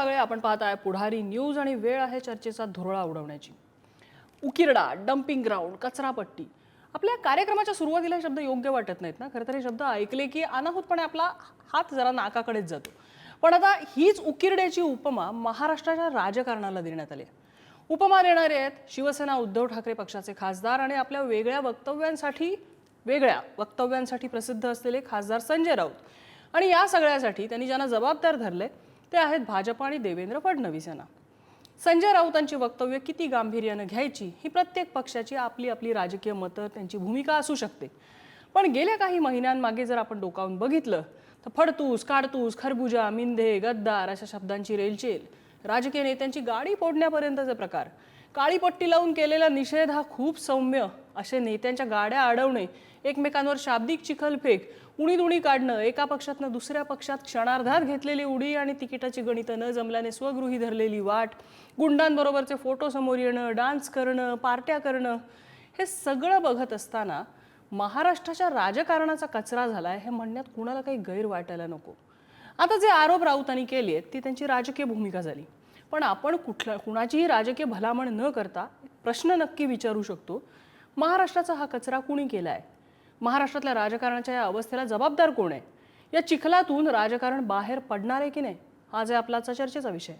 वागळे आपण आहे पुढारी न्यूज आणि वेळ आहे चर्चेचा धुरळा उडवण्याची. उकिरडा डम्पिंग ग्राउंड कचरापट्टी. आपल्या कार्यक्रमाच्या सुरुवातीला हे शब्द योग्य वाटत नाहीत ना? खरं तर हे शब्द ऐकले की अनाहूतपणे आपला हात जरा नाकाकडेच जातो. पण आता हीच उकिरड्याची उपमा महाराष्ट्राच्या राजकारणाला देण्यात आली आहे. उपमा देणारे आहेत शिवसेना उद्धव ठाकरे पक्षाचे खासदार आणि आपल्या वेगळ्या वक्तव्यांसाठी वेगळ्या वक्तव्यांसाठी प्रसिद्ध असलेले खासदार संजय राऊत. आणि या सगळ्यासाठी त्यांनी ज्यांना जबाबदार धरले ते आहेत भाजप आणि देवेंद्र फडणवीस यांना संजय राऊतांची वक्तव्य किती गांभीर्यानं घ्यायची ही प्रत्येक पक्षाची आपली आपली राजकीय मतं त्यांची भूमिका असू शकते. पण गेल्या काही महिन्यांमागे जर आपण डोकावून बघितलं तर फडतूस काडतूस खरबुजा मिंधे गद्दार अशा शब्दांची रेलचेल. राजकीय नेत्यांची गाडी फोडण्यापर्यंतचे प्रकार. काळी पट्टी लावून केलेला निषेध हा खूप सौम्य असे नेत्यांच्या गाड्या अडवणे एकमेकांवर शाब्दिक चिखलफेक उणी काढणं एका पक्षातनं दुसऱ्या पक्षात क्षणार्धात घेतलेली उडी आणि तिकिटाची गणितं न जमल्याने स्वगृही धरलेली वाट गुंडांबरोबरचे फोटो समोर येणं डान्स करणं पार्ट्या करणं हे सगळं बघत असताना महाराष्ट्राच्या राजकारणाचा कचरा झाला आहे हे म्हणण्यात कुणाला काही गैर वाटायला नको. आता जे आरोप राऊतांनी केले आहेत ती त्यांची राजकीय भूमिका झाली. पण आपण कुठल्या कुणाचीही राजकीय भलामण न करता एक प्रश्न नक्की विचारू शकतो महाराष्ट्राचा हा कचरा कुणी केला आहे महाराष्ट्रातल्या राजकारणाच्या या अवस्थेला जबाबदार कोण आहे? या चिखलातून राजकारण बाहेर पडणार आहे की नाही? आज आहे आपला चर्चेचा विषय.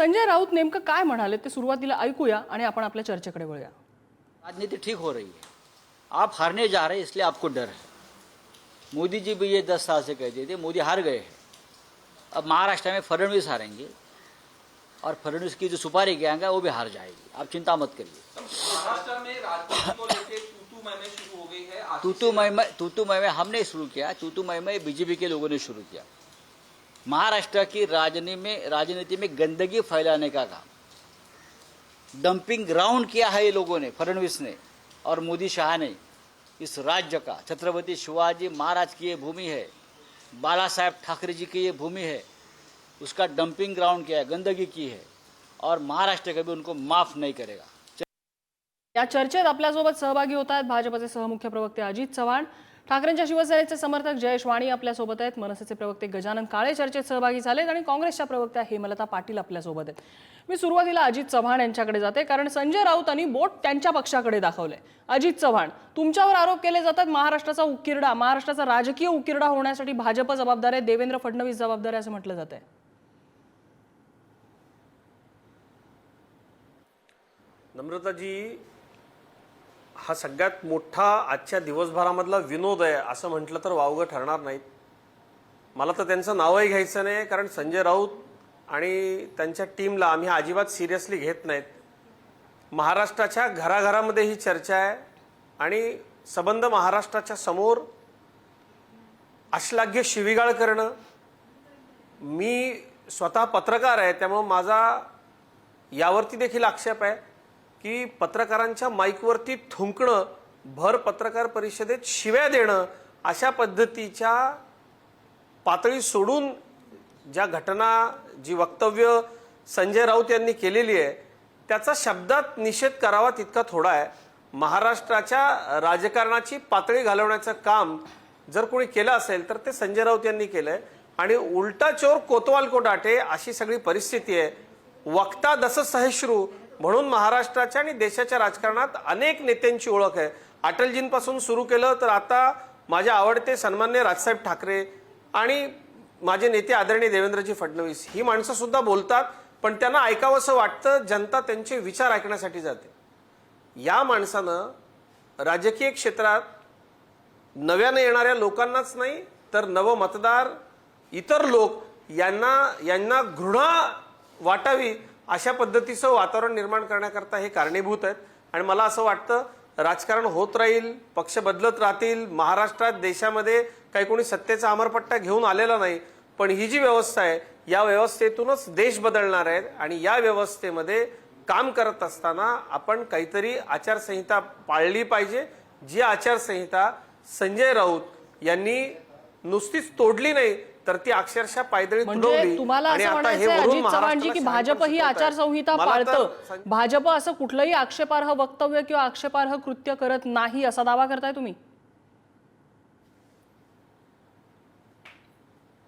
संजय राऊत नेमकं काय म्हणाले ते सुरुवातीला ऐकूया आणि आपण आपल्या चर्चेकडे वळूया. राजनीति ठीक हो रही है. आप हारने जा रहे हैं इसलिए आपको डर है। मोदी जी भी ये दस साल से कहते थे मोदी हार गए हैं। अब महाराष्ट्र में फडणवीस हारेंगे और फडणवीस की जो सुपारी गैंग है वो भी हार जाएगी। आप चिंता मत करिए। महाराष्ट्र में राजनीति को लेकर तूतू मैमे शुरू हो है तूतू मैं तूतू मैं हमने शुरू किया तूतू मैं मैं बीजेपी के लोगों ने शुरू किया। महाराष्ट्र की राजनीति में राजनीति में गंदगी फैलाने का काम। डंपिंग ग्राउंड किया है ये लोगों ने फडणवीस ने और मोदी शाह ने। इस राज्य का छत्रपति शिवाजी महाराज की ये भूमि है बाला साहेब ठाकरे जी की ये भूमि है उसका डंपिंग ग्राउंड किया है गंदगी की है और महाराष्ट्र कभी उनको माफ नहीं करेगा। या चर्चेत आपल्यासोबत सहभागी होत आहेत भाजपचे सहमुख्य प्रवक्ते अजित चव्हाण। ठाकरेंच्या शिवसेनेचे समर्थक जयेश वाणी आपल्यासोबत आहेत. मनसेचे प्रवक्ते गजानन काळे चर्चेत सहभागी झालेत आणि काँग्रेसच्या प्रवक्त्या हेमलता पाटील आपल्यासोबत आहेत. मी सुरुवातीला अजित चव्हाण यांच्याकडे जाते कारण संजय राऊतांनी बोट त्यांच्या पक्षाकडे दाखवलंय. अजित चव्हाण तुमच्यावर आरोप केले जातात महाराष्ट्राचा उकिरडा महाराष्ट्राचा राजकीय उकिरडा होण्यासाठी भाजप जबाबदार आहे देवेंद्र फडणवीस जबाबदार आहे असं म्हटलं जात आहे नम्रताजी हा सगळ्यात मोठा आजच्या दिवसभरामधला विनोद आहे असं म्हटलं तर वावगं ठरणार नाहीत. मला तर त्यांचं नावही घ्यायचं नाही कारण संजय राऊत आणि त्यांच्या टीमला आम्ही अजिबात सिरियसली घेत नाहीत. महाराष्ट्राच्या घराघरामध्ये ही चर्चा आहे आणि सबंध महाराष्ट्राच्या समोर अश्लाघ्य शिविगाळ करणं. मी स्वतः पत्रकार आहे त्यामुळं माझा यावरती देखील आक्षेप आहे. की पत्रकारांच्या माईकवरती थुंकणं भर पत्रकार परिषदेत शिव्या देणं अशा पद्धतीच्या पातळी सोडून ज्या घटना जी वक्तव्य संजय राऊत यांनी केलेली आहे त्याचा शब्दात निषेध करावा तितका थोडा आहे. महाराष्ट्राच्या राजकारणाची पातळी घालवण्याचं काम जर कोणी केलं असेल तर ते संजय राऊत यांनी केलं आहे आणि उलटा चोर कोतवाल को डाटे अशी सगळी परिस्थिती आहे. वक्ता दस सहिष्णू म्हणून महाराष्ट्राच्या आणि देशाच्या राजकारणात अनेक नेत्यांची ओळख आहे. अटलजींपासून सुरू केलं तर आता माझ्या आवडते सन्मान्य राजसाहेब ठाकरे आणि माझे नेते आदरणीय देवेंद्रजी फडणवीस ही माणसं सुद्धा बोलतात पण त्यांना ऐकावंसं वाटतं जनता त्यांचे विचार ऐकण्यासाठी जाते. या माणसानं राजकीय क्षेत्रात नव्याने येणाऱ्या लोकांनाच नाही तर नव मतदार इतर लोक यांना यांना घृणा वाटावी अशा पद्धतीचं वातावरण निर्माण करण्याकरता हे कारणीभूत आहेत. आणि मला असं वाटतं राजकारण होत राहील पक्ष बदलत राहतील महाराष्ट्रात देशामध्ये काही कोणी सत्तेचा अमरपट्टा घेऊन आलेला नाही पण ही जी व्यवस्था आहे या व्यवस्थेतूनच देश बदलणार आहेत आणि या व्यवस्थेमध्ये काम करत असताना आपण काहीतरी आचारसंहिता पाळली पाहिजे. जी आचारसंहिता संजय राऊत यांनी नुसतीच तोडली नाही तर ती अक्षरशः पायदळी म्हणजे तुम्हाला असं हे वरून अजित चव्हाणजी की भाजप ही आचारसंहिता पाळतं. भाजप असं कुठलंही आक्षेपार्ह वक्तव्य किंवा आक्षेपार्ह कृत्य करत नाही असा दावा करताय तुम्ही?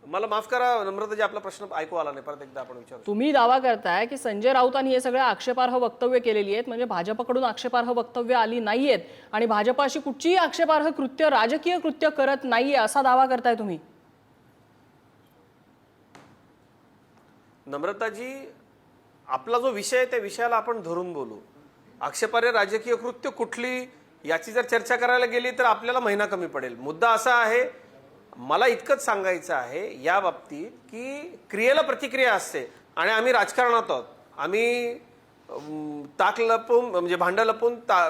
मला माफ करा नम्रताजी आपला प्रश्न ऐकू आला नाही. परत एकदा आपण विचारू. तुम्ही दावा करताय की संजय राऊतांनी हे सगळे आक्षेपार्ह वक्तव्य केलेली आहेत म्हणजे भाजपकडून आक्षेपार्ह वक्तव्य आली नाहीयेत आणि भाजप अशी कुठचीही आक्षेपार्ह कृत्य राजकीय कृत्य करत नाहीये असा दावा करताय तुम्ही? नम्रताजी आपला जो विषय आहे त्या विषयाला आपण धरून बोलू. आक्षेपार्ह राजकीय कृत्य कुठली याची जर चर्चा करायला गेली तर आपल्याला महिना कमी पडेल. मुद्दा असा आहे मला इतकंच सांगायचं आहे या बाबतीत की क्रियेला प्रतिक्रिया असते आणि आम्ही राजकारणात आहोत. आम्ही ताक लपून म्हणजे भांडं लपून ता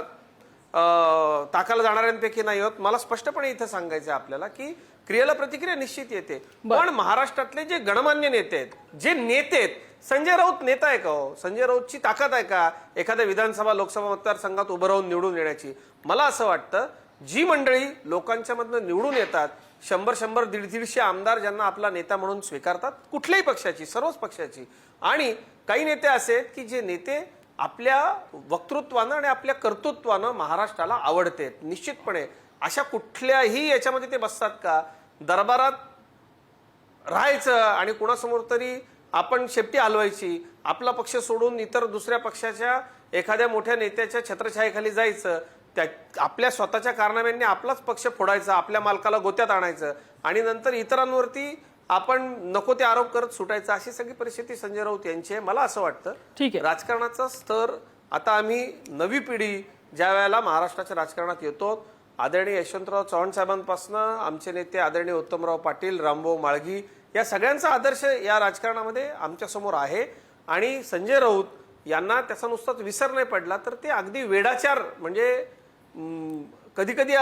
ताकाला जाणाऱ्यांपैकी नाही आहोत. मला स्पष्टपणे इथं सांगायचं आहे आपल्याला की क्रियेला प्रतिक्रिया निश्चित येते. पण महाराष्ट्रातले जे गणमान्य नेते आहेत जे नेते आहेत संजय राऊत नेता आहे का हो? संजय राऊतची ताकद आहे का? एखाद्या विधानसभा लोकसभा मतदारसंघात उभं राहून निवडून येण्याची. मला असं वाटतं जी मंडळी लोकांच्या मधनं निवडून येतात शंभर शंभर दीड दीडशे आमदार ज्यांना आपला नेता म्हणून स्वीकारतात कुठल्याही पक्षाची सर्वच पक्षाची. आणि काही नेते असे आहेत की जे नेते आपल्या वक्तृत्वानं आणि आपल्या कर्तृत्वानं महाराष्ट्राला आवडतेत निश्चितपणे. अशा कुठल्याही याच्यामध्ये ते बसतात का दरबारात राहायचं आणि कुणासमोर तरी आपण शेपटी हलवायची आपला पक्ष सोडून इतर दुसऱ्या पक्षाच्या एखाद्या मोठ्या नेत्याच्या छत्रछायेखाली जायचं त्या आपल्या स्वतःच्या कारनाम्यांनी आपलाच पक्ष फोडायचा आपल्या मालकाला गोत्यात आणायचं आणि नंतर इतरांवरती आपण नको ते आरोप करत सुटायचं अशी सगळी परिस्थिती संजय राऊत यांची आहे मला असं वाटतं ठीक आहे. राजकारणाचा स्तर आता आम्ही नवी पिढी ज्या वेळेला महाराष्ट्राच्या राजकारणात येतो आदरणीय यशवंतराव चव्हाण साहेबांपासून आमचे नेते आदरणीय उत्तमराव पाटील रामभाऊ माळगी या सगळ्यांचा आदर्श या राजकारणामध्ये आमच्यासमोर आहे. आणि संजय राऊत यांना त्याचा नुसताच विसर नाही पडला तर ते अगदी वेडाचार म्हणजे कधी कधी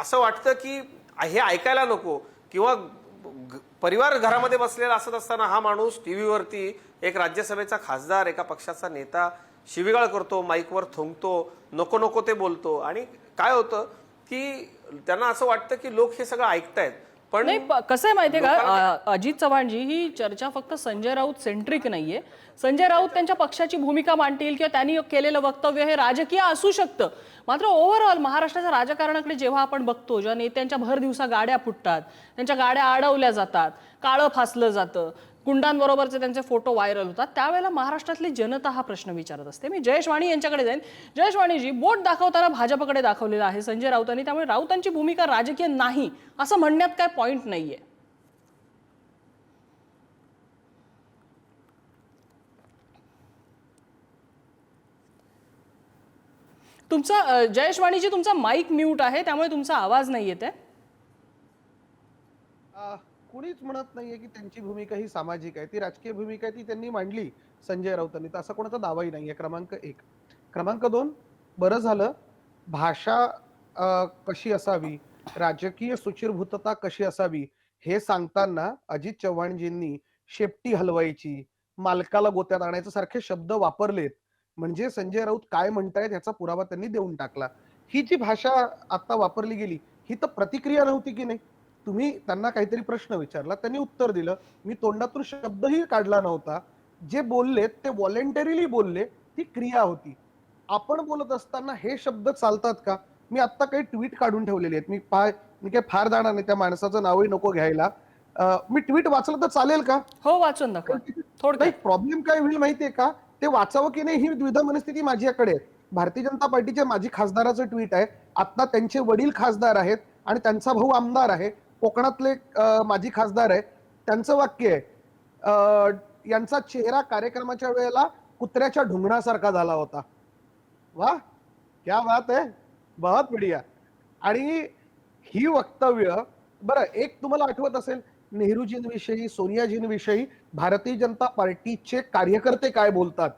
असं वाटतं की हे ऐकायला नको किंवा ग- परिवार घरामध्ये बसलेला असत असताना हा माणूस टी व्हीवरती एक राज्यसभेचा खासदार एका पक्षाचा नेता शिविगाळ करतो माईकवर थुंकतो नको नको ते बोलतो. आणि काय होतं की त्यांना असं वाटतं की लोक हे सगळं ऐकतायत. पण नाही प- कसं आहे माहितीये का? अ- अजित चव्हाणजी ही चर्चा फक्त संजय राऊत सेंट्रिक नाहीये. संजय राऊत त्यांच्या पक्षाची भूमिका मांडतील किंवा त्यांनी केलेलं वक्तव्य हे राजकीय असू शकतं. मात्र ओव्हरऑल महाराष्ट्राच्या राजकारणाकडे जेव्हा आपण बघतो जेव्हा नेत्यांच्या भर दिवसा गाड्या फुटतात त्यांच्या गाड्या अडवल्या जातात काळं फासलं जातं गुंडांबरोबरचे त्यांचे फोटो व्हायरल होतात. त्यावेळेला महाराष्ट्रातली जनता हा प्रश्न विचारत असते. मी जयेश वाणी यांच्याकडे जाईन. जयेश वाणीजी बोट दाखवताना भाजपकडे दाखवलेलं आहे संजय राऊतांनी. त्यामुळे राऊतांची भूमिका राजकीय नाही असं म्हणण्यात काय पॉईंट नाहीये. तुमचा अ, जयेश वाणीजी तुमचा माईक म्यूट आहे त्यामुळे तुमचा आवाज नाही येत आहे कुणीच म्हणत नाहीये की त्यांची भूमिका ही सामाजिक आहे. ती राजकीय भूमिका आहे ती त्यांनी मांडली संजय राऊतांनी. तर असा कोणाचा दावाही नाहीये. क्रमांक एक. क्रमांक दोन बरं झालं भाषा कशी असावी? राजकीय सुचिरभूतता कशी असावी? हे सांगताना अजित चव्हाणजींनी शेपटी हलवायची. मालकाला गोत्यात आणायचं सारखे शब्द वापरलेत. म्हणजे संजय राऊत काय म्हणतायत याचा पुरावा त्यांनी देऊन टाकला. ही जी भाषा आता वापरली गेली ही तर प्रतिक्रिया नव्हती की नाही? तुम्ही त्यांना काहीतरी प्रश्न विचारला त्यांनी उत्तर दिलं. मी तोंडातून शब्दही काढला नव्हता. जे बोलले ते व्हॉलेंटरीली बोलले ती क्रिया होती. आपण बोलत असताना हे शब्द चालतात का? मी आता काही ट्विट काढून ठेवलेले आहेत. मी पाय मी काही फार जाणार नाही त्या माणसाचं नावही नको घ्यायला. मी ट्विट वाचलं तर चालेल का? हो वाचून दाखवा. थोडक्यात. प्रॉब्लेम काय होईल माहितीये का? ते वाचावं की नाही ही द्विधा मनस्थिती माझ्याकडे आहे. भारतीय जनता पार्टीचे माजी खासदाराचं ट्विट आहे. आता त्यांचे वडील खासदार आहेत आणि त्यांचा भाऊ आमदार आहे. कोकणातले माजी खासदार आहे त्यांचं वाक्य आहे यांचा चेहरा कार्यक्रमाच्या वेळेला कुत्र्याच्या ढुंगणासारखा झाला होता. वा क्या बात आहे बहुत बढिया. आणि ही वक्तव्य बरं एक तुम्हाला आठवत असेल नेहरूजींविषयी सोनियाजींविषयी भारतीय जनता पार्टीचे कार्यकर्ते काय बोलतात?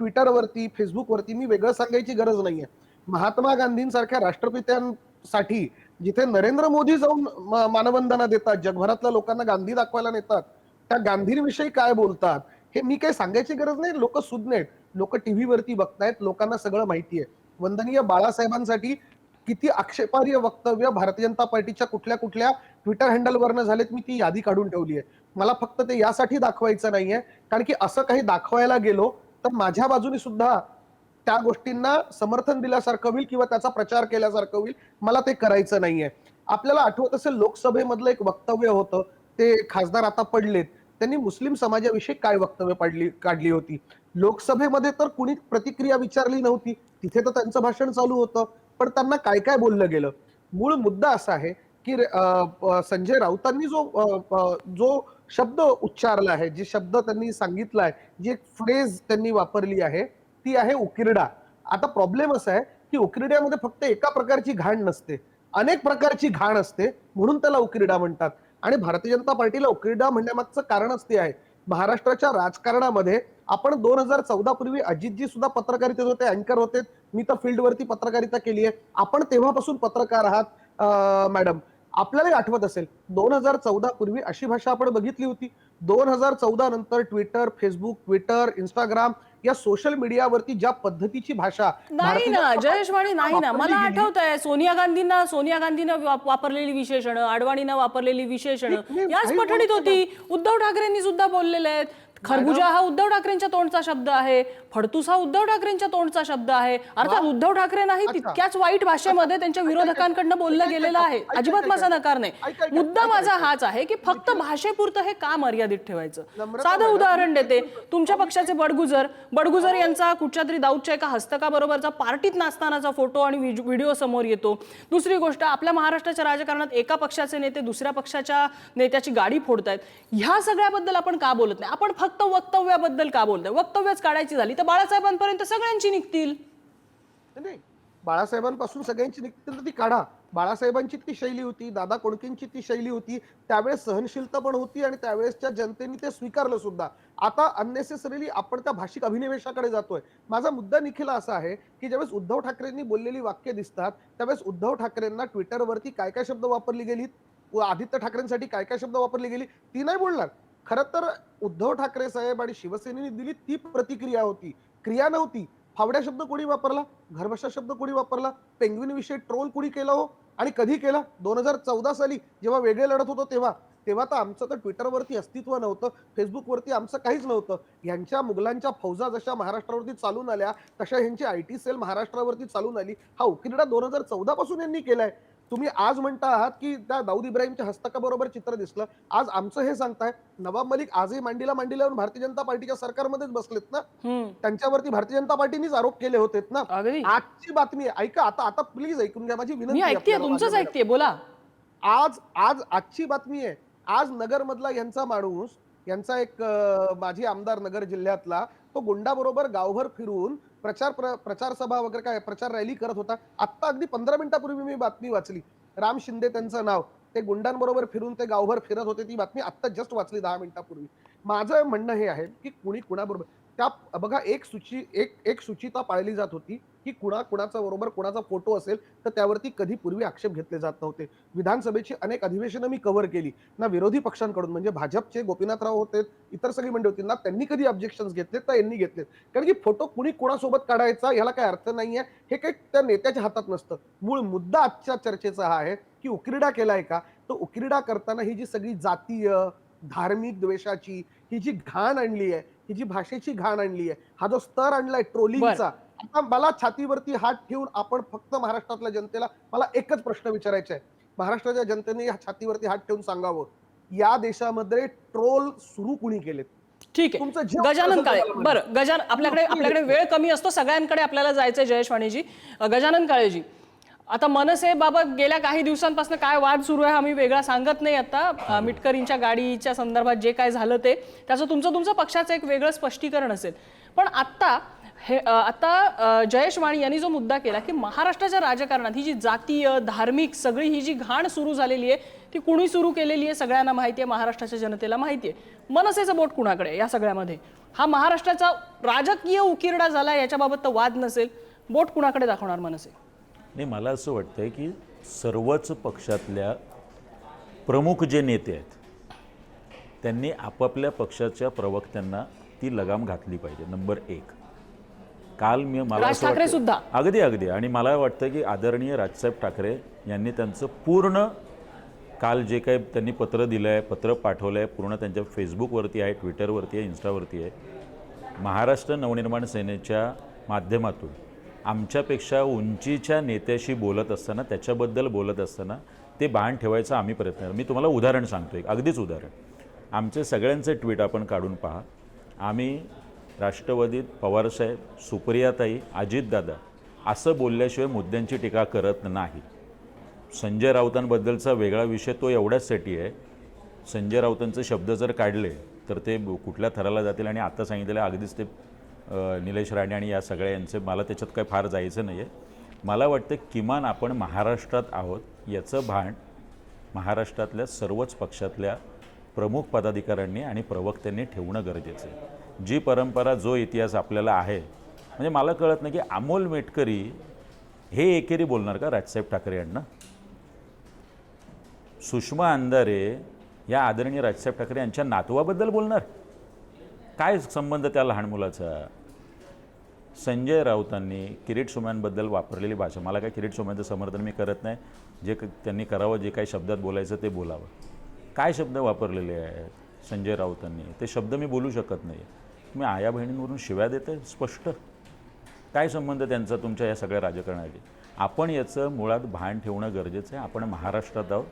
ट्विटरवरती फेसबुकवरती मी वेगळं सांगायची गरज नाहीये. महात्मा गांधींसारख्या राष्ट्रपित्यांसाठी जिथे नरेंद्र मोदी जाऊन मानवंदना देतात जगभरातल्या लोकांना गांधी दाखवायला नेतात त्या गांधींविषयी काय बोलतात हे मी काही सांगायची गरज नाही. लोक सुज्ञेत लोक टीव्हीवरती बघतायत लोकांना सगळं माहिती आहे वंदनीय बाळासाहेबांसाठी किती आक्षेपार्ह वक्तव्य भारतीय जनता पार्टीच्या कुठल्या कुठल्या ट्विटर हँडलवरनं झालेत मी ती यादी काढून ठेवली आहे मला फक्त ते यासाठी दाखवायचं नाहीये कारण की असं काही दाखवायला गेलो तर माझ्या बाजूने सुद्धा त्या गोष्टींना समर्थन दिल्यासारखं होईल किंवा त्याचा प्रचार केल्यासारखं होईल मला ते करायचं नाहीये. आपल्याला आठवत असेल लोकसभेमधलं एक वक्तव्य होतं ते खासदार आता पडलेत. त्यांनी मुस्लिम समाजाविषयी काय वक्तव्य पाडली काढली होती? लोकसभेमध्ये तर कुणी प्रतिक्रिया विचारली नव्हती. तिथे तर त्यांचं भाषण चालू होतं. पण त्यांना काय काय बोललं गेलं? मूळ मुद्दा असा आहे की संजय राऊतांनी जो जो शब्द उच्चारला आहे जे शब्द त्यांनी सांगितला आहे जी एक फ्रेज त्यांनी वापरली आहे ती आहे उकिरडा. आता प्रॉब्लेम असा आहे की उकिरड्यामध्ये फक्त एका प्रकारची घाण नसते. अनेक प्रकारची घाण असते म्हणून त्याला उकिरडा म्हणतात. आणि भारतीय जनता पार्टीला उकिरडा म्हणण्यामागचं कारणच ते आहे. महाराष्ट्राच्या राजकारणामध्ये आपण दोन हजार चौदा पूर्वी अजितजी सुद्धा पत्रकारितेत होते अँकर होते. मी तर फील्डवरती पत्रकारिता केली आहे. आपण तेव्हापासून पत्रकार आहात मॅडम आपल्यालाही आठवत असेल दोन हजार चौदा पूर्वी अशी भाषा आपण बघितली होती. दोन हजार चौदा नंतर ट्विटर फेसबुक ट्विटर इंस्टाग्राम या सोशल मीडियावरती ज्या पद्धतीची भाषा नाही ना जयेश वाणी नाही ना. मला. आठवत आहे सोनिया गांधींना सोनिया गांधीनं वाप- वापरलेली विशेषणं आडवाणीनं वापरलेली विशेषणं. याच बोलत होती. उद्धव ठाकरेंनी सुद्धा बोललेले आहेत. खरबुजा हा उद्धव ठाकरेंच्या तोंडचा शब्द आहे फडतूस हा उद्धव ठाकरेंच्या तोंडचा शब्द आहे. अर्थात उद्धव ठाकरे नाही. तितक्याच वाईट भाषेमध्ये त्यांच्या विरोधकांकडनं बोललं गेलेलं आहे. अजिबात माझा. नकार नाही. मुद्दा माझा. हाच आहे की फक्त भाषेपुरतं हे का मर्यादित ठेवायचं? साधं उदाहरण देते. तुमच्या पक्षाचे बडगुजर बडगुजर यांचा कुठच्या तरी दाऊदच्या एका हस्तकाबरोबरचा पार्टीत नाचतानाचा फोटो आणि व्हिडिओ समोर येतो. दुसरी गोष्ट आपल्या महाराष्ट्राच्या राजकारणात एका पक्षाचे नेते दुसऱ्या पक्षाच्या नेत्याची गाडी फोडतायत. ह्या सगळ्याबद्दल आपण का बोलत नाही? आपण फक्त वक्तव्याबद्दल का बोलतोय? वक्तव्यच काढायची झाली तर बाळासाहेबांपर्यंत सगळ्यांची निघतील. नाही बाळासाहेबांपासून सगळ्यांची निघतील तर ती काढा. बाळासाहेबांची ती शैली होती दादा कोणकेंची ती शैली होती त्यावेळेस सहनशीलता पण होती आणि त्यावेळेसच्या जनतेने ते स्वीकारलं सुद्धा. आता अननेसेसरीली आपण त्या भाषिक अभिनिवेशाकडे जातोय. माझा मुद्दा निखिल असा आहे की ज्यावेळेस उद्धव ठाकरेंनी बोललेली वाक्य दिसतात त्यावेळेस उद्धव ठाकरेंना ट्विटरवरती काय काय शब्द वापरली गेलीत? व आदित्य ठाकरेंसाठी काय काय शब्द वापरली गेली? ती नाही बोलणार. खर तर उद्धव ठाकरे साहेब आणि शिवसेनेने दिली ती प्रतिक्रिया होती. क्रिया नव्हती. फावड्या शब्द कोणी वापरला? घरबशा शब्द कोणी वापरला? पेंग्विन विषयी ट्रोल कोणी केला हो? आणि कधी केला? दोन हजार चौदा साली जेव्हा वेगळे लढत होतो तेव्हा. तेव्हा तर आमचं तर ट्विटरवरती अस्तित्व नव्हतं. फेसबुकवरती आमचं काहीच नव्हतं. यांच्या मुघलांच्या फौजा जशा महाराष्ट्रावरती चालून आल्या तशा यांची आय टी सेल महाराष्ट्रावरती चालून आली. हा उकिरडा दोन हजार चौदा पासून यांनी केलाय. तुम्ही आज म्हणता आहात की त्या दाऊद इब्राहिमच्या हस्तकाबरोबर चित्र दिसलं. आज आमचं हे सांगताय नवाब मलिक आजही मांडीला मांडी लावून भारतीय जनता पार्टीच्या सरकारमध्येच बसलेत ना? त्यांच्यावरती भारतीय जनता पार्टीनेच आरोप केले होते ना? आजची बातमी आहे. ऐका आता आता प्लीज ऐकून घ्या माझी विनंती ऐकतेय बोला. आज आज आजची बातमी आहे. आज नगर मधला यांचा माणूस यांचा एक माजी आमदार नगर जिल्ह्यातला तो गुंडाबरोबर गावभर फिरून प्रचार प्र, प्रचार सभा वगैरे काय प्रचार रॅली करत होता. आत्ता अगदी पंधरा मिनिटापूर्वी मी बातमी वाचली. राम शिंदे त्यांचं नाव. ते गुंडांबरोबर फिरून ते गावभर फिरत होते ती बातमी आत्ता जस्ट वाचली दहा मिनिटापूर्वी. माझं म्हणणं हे आहे की कुणी कुणाबरोबर त्या बघा एक सूची एक एक सुचिता पाळली जात होती. की कुणा कुणाचा बरोबर कुणाचा फोटो असेल तर त्यावरती कधी पूर्वी आक्षेप घेतले जात नव्हते. विधानसभेची अनेक अधिवेशनं मी कव्हर केली. ना विरोधी पक्षांकडून म्हणजे भाजपचे गोपीनाथराव होते इतर सगळी मंडळी होती ना त्यांनी कधी ऑब्जेक्शन घेतलेत तर यांनी घेतलेत. कारण की फोटो कुणी कुणासोबत काढायचा याला काही अर्थ नाहीये. हे काही त्या नेत्याच्या हातात नसतं. मूळ मुद्दा आजच्या चर्चेचा हा आहे की उकिरडा केलाय का? तर उकिरडा करताना ही जी सगळी जातीय धार्मिक द्वेषाची ही जी घाण आणली आहे ही जी भाषेची घाण आणली आहे हा जो स्तर आणलाय ट्रोलिंगचा मला छातीवरती हात ठेवून आपण फक्त महाराष्ट्रातल्या जनतेला मला एकच प्रश्न विचारायचा आहे. महाराष्ट्राच्या जनतेने या छातीवरती हात ठेवून सांगावं. या देशामध्ये ट्रोल सुरू कुणी केलेत? ठीक आहे. गजानन काळे. बरं गजान आपल्याकडे आपल्याकडे वेळ कमी असतो. सगळ्यांकडे आपल्याला जायचंय जयेश वाणीजी गजानन काळेजी आता मनसेबाबत गेल्या काही दिवसांपासून काय वाद सुरू आहे आम्ही वेगळा सांगत नाही आता. मिटकरींच्या गाडीच्या संदर्भात जे काय झालं ते. त्याचं तुमचं तुमचं पक्षाचं एक वेगळं स्पष्टीकरण असेल. पण आत्ता हे आता जयेश वाणी यांनी जो मुद्दा केला की महाराष्ट्राच्या राजकारणात ही जी जातीय धार्मिक सगळी ही जी घाण सुरू झालेली आहे ती कुणी सुरू केलेली आहे सगळ्यांना माहिती आहे महाराष्ट्राच्या जनतेला माहिती आहे. मनसेचं बोट कुणाकडे या सगळ्यामध्ये? हा महाराष्ट्राचा राजकीय उकिरडा झाला याच्याबाबत तर वाद नसेल. बोट कुणाकडे दाखवणार मनसे? नाही मला असं वाटतं की सर्वच पक्षातल्या प्रमुख जे नेते आहेत त्यांनी आपापल्या पक्षाच्या प्रवक्त्यांना ती लगाम घातली पाहिजे नंबर एक. काल मी मला राज ठाकरे वाटतं- सुद्धा. अगदी अगदी आणि मला वाटतं की आदरणीय राजसाहेब ठाकरे यांनी त्यांचं पूर्ण काल जे काही त्यांनी पत्र दिलं आहे पत्र पाठवलं आहे पूर्ण त्यांच्या फेसबुकवरती आहे ट्विटरवरती आहे इन्स्टावरती आहे महाराष्ट्र नवनिर्माण सेनेच्या माध्यमातून आमच्यापेक्षा उंचीच्या नेत्याशी बोलत असताना त्याच्याबद्दल बोलत असताना ते बाण ठेवायचा आम्ही प्रयत्न. मी तुम्हाला उदाहरण सांगतो एक अगदीच उदाहरण आमचे सगळ्यांचे ट्विट आपण काढून पहा आम्ही राष्ट्रवादीत पवारसाहेब सुप्रियाताई अजितदादा असं बोलल्याशिवाय मुद्द्यांची टीका करत नाही. संजय राऊतांबद्दलचा वेगळा विषय तो एवढ्याचसाठी आहे. संजय राऊतांचे शब्द जर काढले तर ते कुठल्या थराला जातील? आणि आता सांगितलेलं अगदीच ते निलेश राणे आणि या सगळ्या यांचे मला त्याच्यात काही फार जायचं नाही आहे मला वाटतं किमान आपण महाराष्ट्रात आहोत याचं भान महाराष्ट्रातल्या सर्वच पक्षातल्या प्रमुख पदाधिकाऱ्यांनी आणि प्रवक्त्यांनी ठेवणं गरजेचं आहे. जी परंपरा जो इतिहास आपल्याला आहे म्हणजे मला कळत नाही की अमोल मेटकरी हे एकेरी बोलणार का राजसाहेब ठाकरे यांना? सुषमा अंधारे या आदरणीय राजसाहेब ठाकरे यांच्या नातवाबद्दल बोलणार. काय संबंध त्या लहान मुलाचा? संजय राऊतांनी किरीट सोम्यांबद्दल वापरलेली भाषा. मला काय किरीट सोम्यांचं समर्थन मी करत नाही. जे त्यांनी करावं जे काही शब्दात बोलायचं ते बोलावं. काय शब्द वापरलेले आहेत संजय राऊतांनी? ते शब्द मी बोलू शकत नाही. मी आया बहिणींवरून शिव्या देते स्पष्ट. काय संबंध त्यांचा तुमच्या या सगळ्या राजकारणाशी? आपण याचं मुळात भान ठेवणं गरजेचं आहे. आपण महाराष्ट्रात आहोत.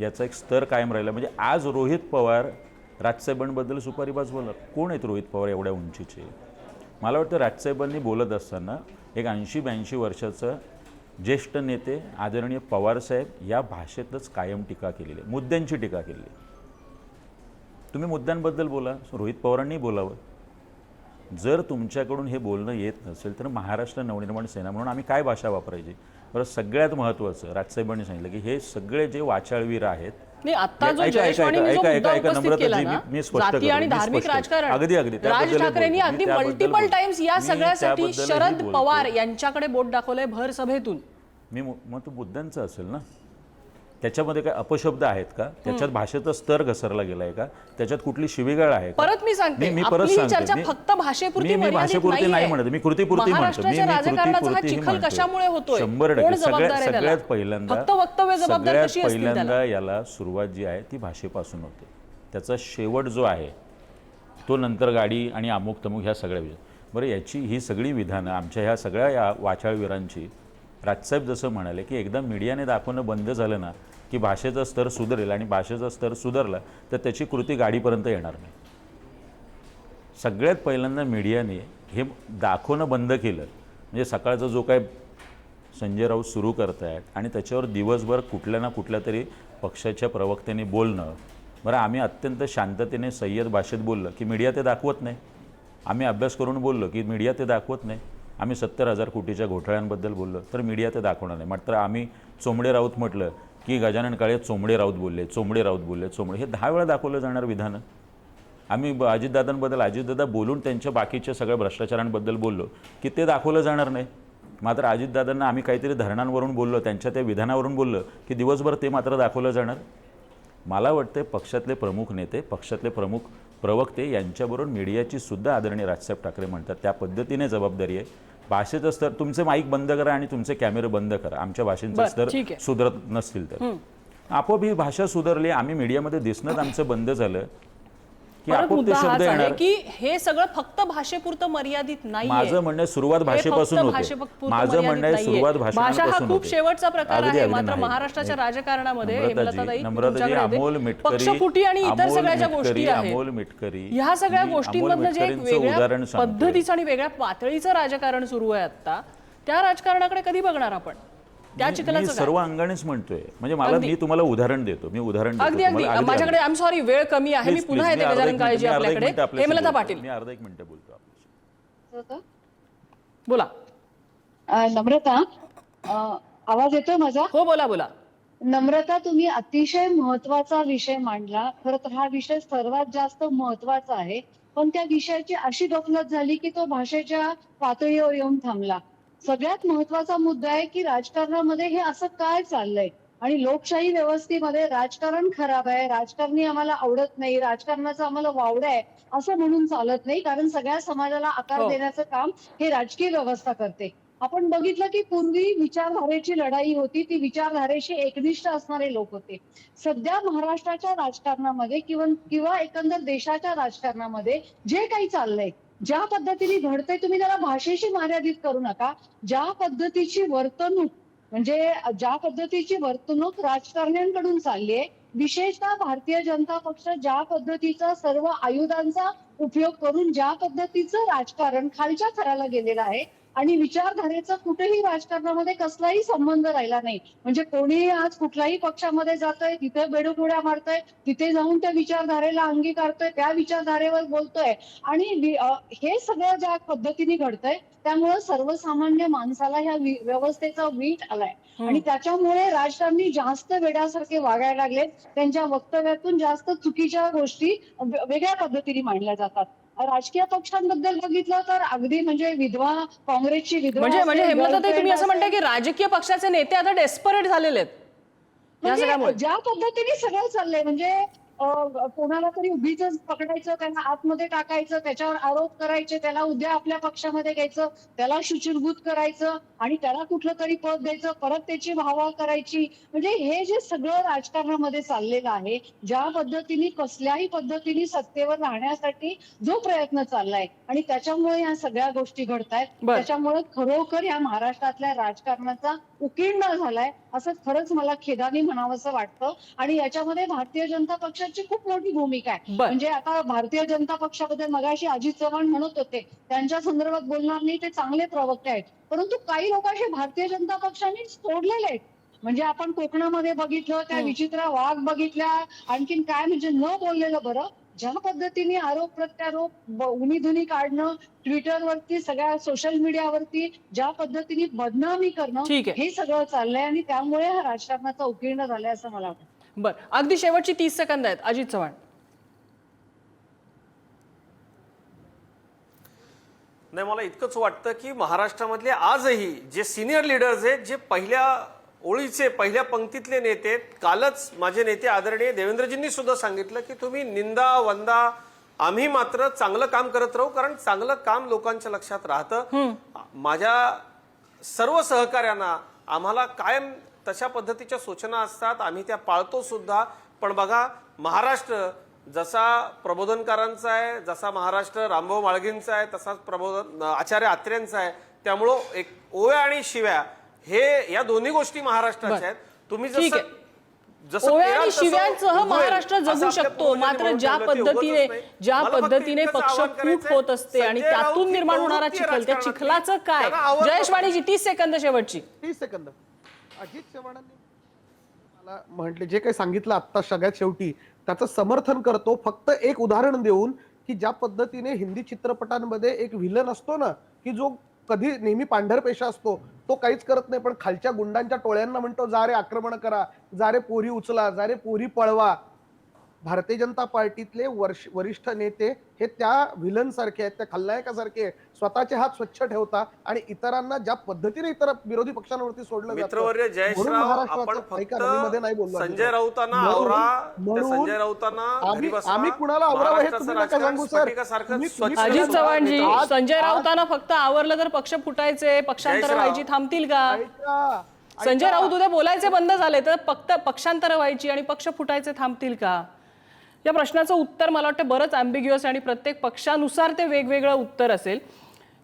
याचा एक स्तर कायम राहिला. म्हणजे आज रोहित पवार राजसाहेबांबद्दल सुपारी बाजवलं कोण आहेत रोहित पवार एवढ्या उंचीचे? मला वाटतं राजसाहेबांनी बोलत असताना एक ऐंशी ब्याऐंशी वर्षाचं ज्येष्ठ नेते आदरणीय पवारसाहेब या भाषेतच कायम टीका केलेली आहे. मुद्द्यांची टीका केलेली तुम्ही मुद्द्यांबद्दल बोला. रोहित पवारांनी बोलावं. जर तुमच्याकडून हे बोलणं येत नसेल तर महाराष्ट्र नवनिर्माण सेना म्हणून आम्ही काय भाषा वापरायची बरं सगळ्यात महत्त्वाचं राजसाहेबांनी सांगितलं की हे सगळे जे वाचाळवीर आहेत अगदी, अगदी, राज ठाकरेंनी. अगदी मल्टिपल. टाइम्स या सगळ्यासाठी शरद. पवार यांच्याकडे बोट दाखवलंय भर सभेतून मी मग तो मुद्द्यांचं असेल ना त्याच्यामध्ये काय अपशब्द आहेत का त्याच्यात भाषेचा स्तर घसरला गेलाय का त्याच्यात कुठली शिवीगाळ आहे का? परत मी सांगते मी- मी परत आपली ही सांगते. चर्चा मी- फक्त भाषेपुरती मी- मी मर्यादित भाषेपुरती नाही. म्हणत मी कृतीपुरती म्हणतो मी महाराष्ट्राच्या मी राजकारणाचा हा कृतीपुरतीही चिखल म्हणतोय. कशामुळे होतोय शंभर कोण टक्के जबाबदार सगळ्यात आहे त्याला? सगळ्यात पहिल्यांदा फक्त वक्तव्य जबाबदार सगळ्यात कशी असतील त्याला? पहिल्यांदा याला सुरुवात जी आहे ती भाषेपासून होते त्याचा शेवट जो आहे तो नंतर गाडी आणि अमुक तमुक ह्या सगळ्या विषय बरं याची ही सगळी विधानं आमच्या ह्या सगळ्या या वाचाळवीरांची राजसाहेब जसं म्हणाले की एकदा मीडियाने दाखवणं बंद झालं ना की भाषेचा स्तर सुधारेल आणि भाषेचा स्तर सुधारला तर त्याची कृती गाडीपर्यंत येणार नाही. सगळ्यात पहिल्यांदा मीडियाने हे दाखवणं बंद केलं. म्हणजे सकाळचा जो काय संजय राऊत सुरू करत आहेत आणि त्याच्यावर दिवसभर कुठल्या ना कुठल्या तरी पक्षाच्या प्रवक्त्याने बोलणं बरं आम्ही अत्यंत शांततेने सय्यद भाषेत बोललं की मीडिया ते दाखवत नाही. आम्ही अभ्यास करून बोललो की मीडिया ते दाखवत नाही. आम्ही सत्तर हजार कोटीच्या घोटाळ्यांबद्दल बोललो तर मीडिया ते दाखवणार नाही. मात्र आम्ही चोंबडे राऊत म्हटलं की गजानन काळे चोंबडे राऊत बोलले चोंबडे राऊत बोलले चोंबडे हे दहा वेळा दाखवलं जाणार विधानं. आम्ही ब- अजितदादांबद्दल अजितदादा बोलून त्यांच्या बाकीच्या सगळ्या भ्रष्टाचारांबद्दल बोललो की ते दाखवलं जाणार नाही. मात्र अजितदादांना आम्ही काहीतरी धरणांवरून बोललो त्यांच्या त्या विधानावरून बोललो की दिवसभर ते मात्र दाखवलं जाणार. मला वाटते पक्षातले प्रमुख नेते पक्षातले प्रमुख प्रवक्ते यांच्याबरोबर मीडियाची सुद्धा आदरणीय राजसाहेब ठाकरे म्हणतात. त्या पद्धतीने जबाबदारी आहे. भाषेचं स्तर तुमचे माईक बंद करा आणि तुमचे कॅमेरे बंद करा. आमच्या भाषेचं स्तर. सुधारत नसतील तर. आपोआप ही भाषा सुधारली आम्ही मीडियामध्ये दिसणंच आमचं बंद झालं. परत मुद्दा हाच आहे की हे सगळं फक्त भाषेपुरतं मर्यादित नाहीये माझं म्हणणं सुरुवात भाषेपासून माझं म्हणणं. सुरुवात भाषा हा खूप. शेवटचा प्रकार आहे मात्र नाही. महाराष्ट्राच्या नाही. राजकारणामध्ये अमोल. मिटकरी आणि इतर सगळ्या ज्या गोष्टी आहेत अमोल मिटकरी ह्या सगळ्या गोष्टींमधनं जे एक वेगळ्या. पद्धतीचं आणि वेगळ्या पातळीचं राजकारण सुरू आहे आता त्या राजकारणाकडे कधी बघणार आपण त्या चिखलाचं काय? सर्व अंगानेच म्हणतोय म्हणजे मला अगदी. मी तुम्हाला उदाहरण देतो मी उदाहरण देतो अगदी अगदी तुम्हाला. माझ्याकडे आय एम सॉरी वेळ कमी आहे मी Please, पुन्हा please, येते मी अर्धा गजानन एक काळजी मिनिट- मी अर्धा एक आपल्याकडे आपल्याशी हेमलता बोलतो. पाटील मी अर्धा एक मिनिट बोलतो आपल्याशी. होतं. बोला अ, नम्रता अ, आवाज येतोय माझा हो बोला बोला नम्रता तुम्ही अतिशय महत्त्वाचा विषय मांडला खर तर हा विषय सर्वात जास्त महत्त्वाचा आहे पण त्या विषयाची अशी गफलत झाली की तो भाषेच्या पातळीवर येऊन थांबला सगळ्यात महत्त्वाचा मुद्दा आहे की राजकारणामध्ये हे असं काय चाललंय? आणि लोकशाही व्यवस्थेमध्ये राजकारण खराब आहे राजकारणी आम्हाला आवडत नाही राजकारणाचं आम्हाला वावड आहे असं म्हणून चालत नाही कारण सगळ्या समाजाला आकार हो. देण्याचं काम हे राजकीय व्यवस्था करते. आपण बघितलं की पूर्वी विचारधारेची लढाई होती ती विचारधारेशी एकनिष्ठ असणारे लोक होते. सध्या महाराष्ट्राच्या राजकारणामध्ये किंवा किंवा एकंदर देशाच्या राजकारणामध्ये जे काही चाललंय ज्या पद्धतीने घडतंय तुम्ही त्याला भाषेशी मर्यादित करू नका. ज्या पद्धतीची वर्तणूक म्हणजे ज्या पद्धतीची वर्तणूक राजकारण्यांकडून चालली आहे विशेषतः भारतीय जनता पक्ष ज्या पद्धतीचा सर्व आयुधांचा उपयोग करून ज्या पद्धतीचं राजकारण खालच्या थराला गेलेलं आहे आणि विचारधारेचा कुठेही राजकारणामध्ये कसलाही संबंध राहिला नाही. म्हणजे कोणीही आज कुठल्याही पक्षामध्ये जातोय तिथे बेडूक उड्या मारतोय तिथे जाऊन त्या विचारधारेला अंगीकारतोय त्या विचारधारेवर बोलतोय. आणि हे सगळं ज्या पद्धतीने घडतंय त्यामुळे सर्वसामान्य माणसाला ह्या व्यवस्थेचा वीट आलाय. आणि त्याच्यामुळे राजकारणी जास्त वेड्यासारखे वागायला लागले त्यांच्या वक्तव्यातून जास्त चुकीच्या गोष्टी वेगळ्या पद्धतीने मांडल्या जातात. राजकीय पक्षांबद्दल बघितलं तर अगदी म्हणजे विधवा काँग्रेसची विधवा म्हणजे म्हणजे तुम्ही असं म्हणताय. की राजकीय पक्षाचे नेते आता डेस्परेट झालेले आहेत म्हणजे ज्या पद्धतीने सगळं चाललंय म्हणजे कोणाला तरी उभीच पकडायचं त्यांना आतमध्ये टाकायचं त्याच्यावर आरोप करायचे त्याला उद्या आपल्या पक्षामध्ये घ्यायचं त्याला शुचिरभूत करायचं आणि त्याला कुठलं तरी पद द्यायचं परत त्याची भावा करायची म्हणजे हे जे सगळं राजकारणामध्ये चाललेलं आहे ज्या पद्धतीने कसल्याही पद्धतीने सत्तेवर राहण्यासाठी जो प्रयत्न चाललाय आणि त्याच्यामुळे या सगळ्या गोष्टी घडतायत. त्याच्यामुळे खरोखर या महाराष्ट्रातल्या राजकारणाचा उकीर्ण झालाय असं खरंच मला खेदाने म्हणावंसं वाटतं आणि याच्यामध्ये भारतीय जनता पक्षाची खूप मोठी भूमिका आहे. म्हणजे आता भारतीय जनता पक्षाबद्दल मगाशी अजित चव्हाण म्हणत होते त्यांच्या संदर्भात बोलणार नाही ते चांगले प्रवक्ते आहेत. परंतु काही लोक असे भारतीय जनता पक्षाने सोडलेले आहेत. म्हणजे आपण कोकणामध्ये बघितलं त्या विचित्र वाघ बघितल्या आणखीन काय म्हणजे न बोललेलं बरं ज्या पद्धतीने आरोप प्रत्यारोप उणीधुनी काढणं ट्विटरवरती सगळ्या सोशल मीडियावरती ज्या पद्धतीने बदनामी करणं. हे सगळं चाललंय आणि त्यामुळे हा राजकारणाचा उकीर्ण झालाय असं मला वाटतं. बर अगदी शेवटची तीस सेकंद आहेत. अजित चव्हाण. नाही मला इतकंच वाटतं की महाराष्ट्रामधले आजही जे सिनियर लीडर्स आहेत जे पहिल्या ओळीचे पहिल्या पंक्तीतले नेते कालच माझे नेते आदरणीय देवेंद्रजींनी सुद्धा सांगितलं की तुम्ही निंदा वंदा आम्ही मात्र चांगलं काम करत राहू कारण चांगलं काम लोकांच्या लक्षात राहतं. माझ्या सर्व सहकार्यांना आम्हाला कायम तशा पद्धतीच्या सूचना असतात. आम्ही त्या पाळतो सुद्धा. पण बघा महाराष्ट्र जसा प्रबोधनकारांचा आहे जसा महाराष्ट्र रामभाऊ माळगींचा आहे तसाच प्रबोधन आचार्य आत्र्यांचा आहे. त्यामुळं एक ओव्या आणि शिव्या हे या दोन्ही गोष्टी महाराष्ट्राच्या. आहेत. तुम्ही ठीक जसं आणि शिव्यांसह महाराष्ट्र जगू शकतो. मात्र ज्या पद्धतीने. ज्या पद्धतीने इतकंच पक्ष आवाहन फूट करायचंय, होत असते आणि त्यातून निर्माण होणारा चिखल त्या. चिखलाचं काय. जयेश वाणीजी तीस सेकंद शेवटची. तीस सेकंद. अजित चव्हाणांनी मला म्हटले जे काही सांगितलं आता सगळ्यात शेवटी त्याचं समर्थन करतो. फक्त एक उदाहरण देऊन की ज्या पद्धतीने हिंदी चित्रपटांमध्ये एक व्हिलन असतो ना की जो कधी नेहमी पांढरपेशा असतो तो काहीच करत नाही पण खालच्या गुंडांच्या टोळ्यांना म्हणतो जा रे आक्रमण करा जा रे पोरी उचला जा रे पोरी पळवा भारतीय जनता पार्टीतले वर्ष वरिष्ठ नेते हे त्या व्हिलन सारखे आहेत त्या खलनायकासारखे आहेत. स्वतःचे हात स्वच्छ ठेवता आणि इतरांना ज्या पद्धतीने इतर विरोधी पक्षांवरती सोडलं जातं. मित्रवर्य म्हणून जयश्राव महाराष्ट्राचं- आपण ऐका ना, मी मध्ये नाही बोललो संजय. राऊतांना संजय आम्ही कुणाला आवरावं हे तुम्ही नका सांगू सर अजित चव्हाणजी संजय राऊतांना फक्त आवरलं तर पक्ष फुटायचे पक्षांतर. व्हायची थांबतील का संजय. राऊत उद्या बोलायचे बंद झाले तर फक्त पक्षांतर व्हायची आणि पक्ष फुटायचे थांबतील का या प्रश्नाचं उत्तर मला वाटतं बरंच अँबिग्युअस आणि प्रत्येक पक्षानुसार ते वेगवेगळं उत्तर असेल.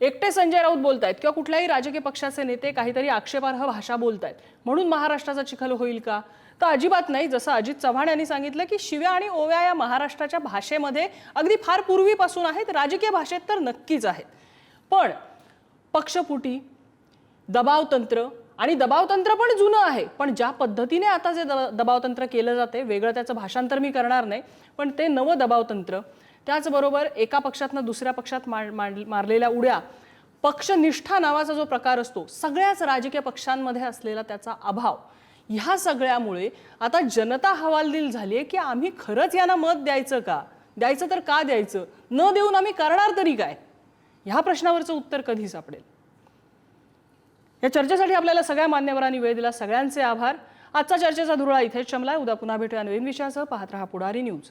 एकटे संजय राऊत बोलत आहेत किंवा कुठल्याही राजकीय पक्षाचे नेते काहीतरी आक्षेपार्ह भाषा बोलत आहेत म्हणून महाराष्ट्राचा चिखल होईल का? तर अजिबात नाही. जसं अजित चव्हाण यांनी सांगितलं की शिव्या आणि ओव्या या महाराष्ट्राच्या भाषेमध्ये अगदी फार पूर्वीपासून आहेत. राजकीय भाषेत तर नक्कीच आहेत. पण पक्षपुटी दबावतंत्र आणि दबावतंत्र पण जुनं आहे. पण ज्या पद्धतीने आता जे दब दबावतंत्र केलं जाते वेगळं त्याचं भाषांतर मी करणार नाही पण ते नवं दबावतंत्र त्याचबरोबर एका पक्षातनं दुसऱ्या पक्षात मार- मारलेल्या उड्या पक्षनिष्ठा नावाचा जो प्रकार असतो सगळ्याच राजकीय पक्षांमध्ये असलेला त्याचा अभाव ह्या सगळ्यामुळे आता जनता हवालदिल झाली आहे की आम्ही खरंच यांना मत द्यायचं का? द्यायचं तर का द्यायचं? न देऊन आम्ही करणार तरी काय? ह्या प्रश्नावरचं उत्तर कधी सापडेल. या चर्चेसाठी आपल्याला सगळ्या मान्यवरांनी वेळ दिला. सगळ्यांचे आभार. आजचा चर्चेचा धुरळा इथेच शमलाय उद्या पुन्हा भेटूया नवीन विषयासह. पाहत रहा पुढारी न्यूज.